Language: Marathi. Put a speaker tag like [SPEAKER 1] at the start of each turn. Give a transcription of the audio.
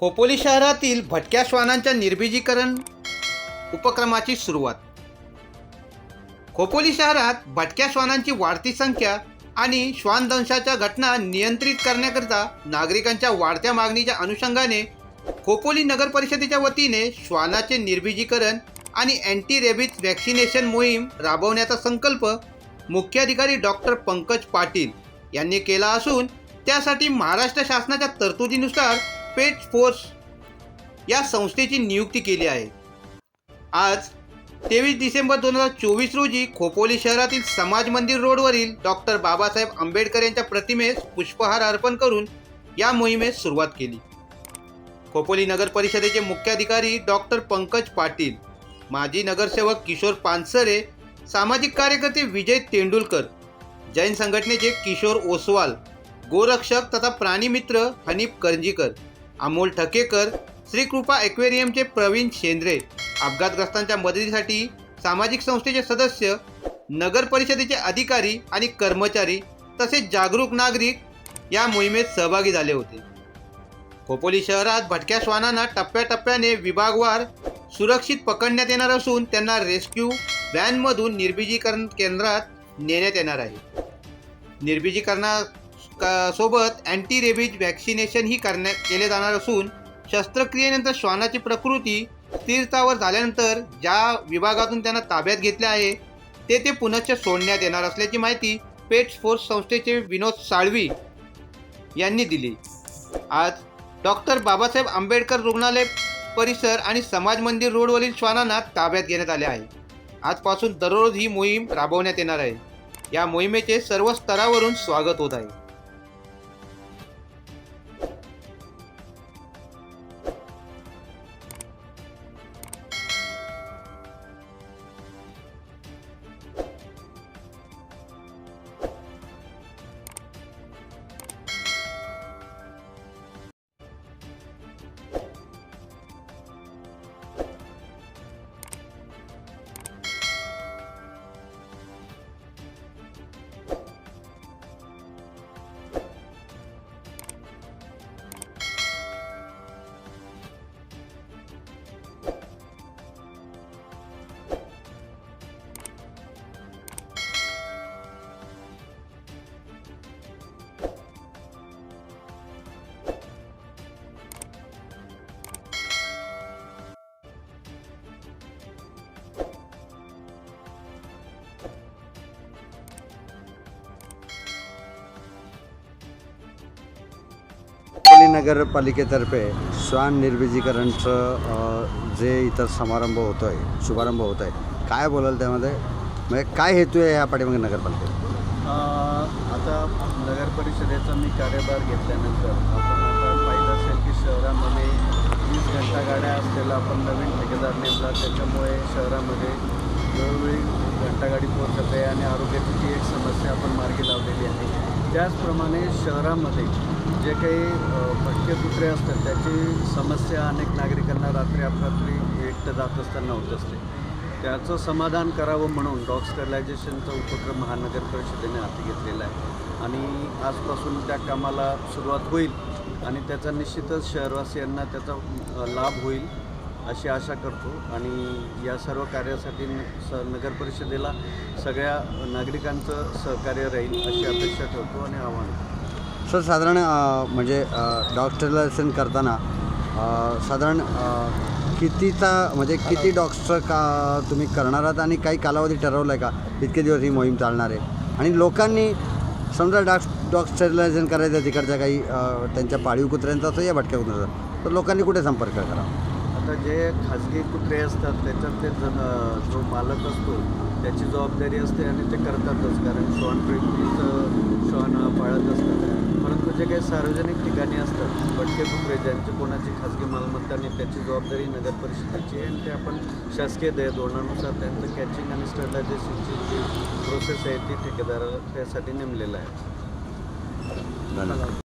[SPEAKER 1] खोपोली शहरातील भटक्या श्वानांच्या निर्बीजीकरण उपक्रमाची सुरुवात. खोपोली शहरात भटक्या श्वानांची वाढती संख्या आणि श्वानदंशाच्या घटना नियंत्रित करण्याकरिता नागरिकांच्या वाढत्या मागणीच्या अनुषंगाने खोपोली नगर परिषदेच्या वतीने श्वानाचे निर्बीजीकरण आणि अँटी रेबीज व्हॅक्सिनेशन मोहीम राबवण्याचा संकल्प मुख्याधिकारी डॉक्टर पंकज पाटील यांनी केला असून त्यासाठी महाराष्ट्र शासनाच्या तरतुदीनुसार स्पेस फोर्स या संस्थेची नियुक्ती केली आहे. आज तेवीस डिसेंबर दोन हजार चोवीस रोजी खोपोली शहरातील समाज मंदिर रोडवरील डॉक्टर बाबासाहेब आंबेडकर यांच्या प्रतिमेस पुष्पहार अर्पण करून या मोहिमेस सुरुवात केली. खोपोली नगर परिषदेचे मुख्याधिकारी डॉक्टर पंकज पाटील माजी नगरसेवक किशोर पानसरे सामाजिक कार्यकर्ते विजय तेंडुलकर जैन संघटनेचे किशोर ओसवाल गोरक्षक तथा प्राणीमित्र हनीफ करंजीकर अमोल ठकेकर श्रीकृपा एक्वेरियमचे प्रवीण शेंद्रे अपघातग्रस्तांच्या मदतीसाठी सामाजिक संस्थेचे सदस्य नगर परिषदेचे अधिकारी आणि कर्मचारी तसेच जागरूक नागरिक या मोहिमेत सहभागी झाले होते. खोपोली शहरात भटक्या श्वानांना टप्प्याटप्प्याने विभागवार सुरक्षित पकडण्यात येणार असून त्यांना रेस्क्यू व्हॅनमधून निर्बिजीकरण केंद्रात नेण्यात येणार आहे. निर्बिजीकरणा सोबत अँटी रेबीज व्हॅक्सिनेशनही करण्यात केले जाणार असून शस्त्रक्रियेनंतर श्वानाची प्रकृती स्थिरतावर झाल्यानंतर ज्या विभागातून त्यांना ताब्यात घेतले आहे ते ते पुनश्च सोडण्यात येणार असल्याची माहिती पेट्स फोर्स संस्थेचे विनोद साळवी यांनी दिली. आज डॉक्टर बाबासाहेब आंबेडकर रुग्णालय परिसर आणि समाज मंदिर रोडवरील श्वानांना ताब्यात घेण्यात आले आहे. आजपासून दररोज ही मोहीम राबवण्यात येणार आहे. या मोहिमेचे सर्व स्तरावरून स्वागत होत आहे.
[SPEAKER 2] अकोली नगरपालिकेतर्फे श्वान निर्विजीकरणचं जे इथं समारंभ होतो आहे शुभारंभ होत आहे काय बोलाल त्यामध्ये? म्हणजे काय हेतू आहे ह्या पाठीमागे नगरपालिकेत?
[SPEAKER 3] आता नगर परिषदेचा मी कार्यभार घेतल्यानंतर आपण आता पाहिलं असेल की शहरामध्ये वीस घंटा गाड्या असलेला आपण नवीन ठेकेदार नेमला त्याच्यामुळे शहरामध्ये वेळोवेळी घंटागाडी पोहोचत आहे आणि आरोग्याची ती एक समस्या आपण मार्गी लावलेली आहे. त्याचप्रमाणे शहरामध्ये जे काही अ, भटके कुत्रे असतात त्याची समस्या अनेक नागरिकांना रात्री अपरात्री एकटं जात असताना होत असते. त्याचं समाधान करावं म्हणून डॉग स्टरलायझेशनचा उपक्रम महानगर परिषदेने हाती घेतलेला आहे. आणि आजपासून त्या कामाला सुरुवात होईल आणि त्याचा निश्चितच शहरवासियांना त्याचा लाभ होईल अशी आशा करतो. आणि या सर्व कार्यासाठी स नगर परिषदेला सगळ्या नागरिकांचं सहकार्य राहील अशी अपेक्षा ठेवतो आणि आव्हान करतो.
[SPEAKER 2] सर साधारण अ, म्हणजे डॉग स्टेरिलायझेशन करताना साधारण कितीचा म्हणजे किती डॉग्सचं का तुम्ही करणार आहात आणि काही कालावधी ठरवला आहे का? इतके दिवस ही मोहीम चालणार आहे. आणि लोकांनी समजा डॉग डॉग स्टेरिलायझेशन करायचं आहे तिकडच्या काही त्यांच्या पाळीव कुत्र्यांचा असो या भटक्या कुत्र्यांचा तर लोकांनी कुठे संपर्क करावा?
[SPEAKER 3] आता जे खाजगी कुत्रे असतात त्याच्यात ते जन जो मालक असतो त्याची जबाबदारी असते आणि ते करतातच कारण श्वानप्रेमीचं श्वान हा पाळत असतात सार्वजनिक ठिकाणी असतात. भटके कुत्रे ज्यांची कोणाची खाजगी मालमत्ता आणि त्याची जबाबदारी नगर परिषदेची आहे आणि ते आपण शासकीय दय धोरणानुसार त्यांचं कॅचिंग आणि स्टरलायझेशनची जी प्रोसेस आहे ती ठेकेदाराला त्यासाठी नेमलेलं आहे.
[SPEAKER 2] धन्यवाद.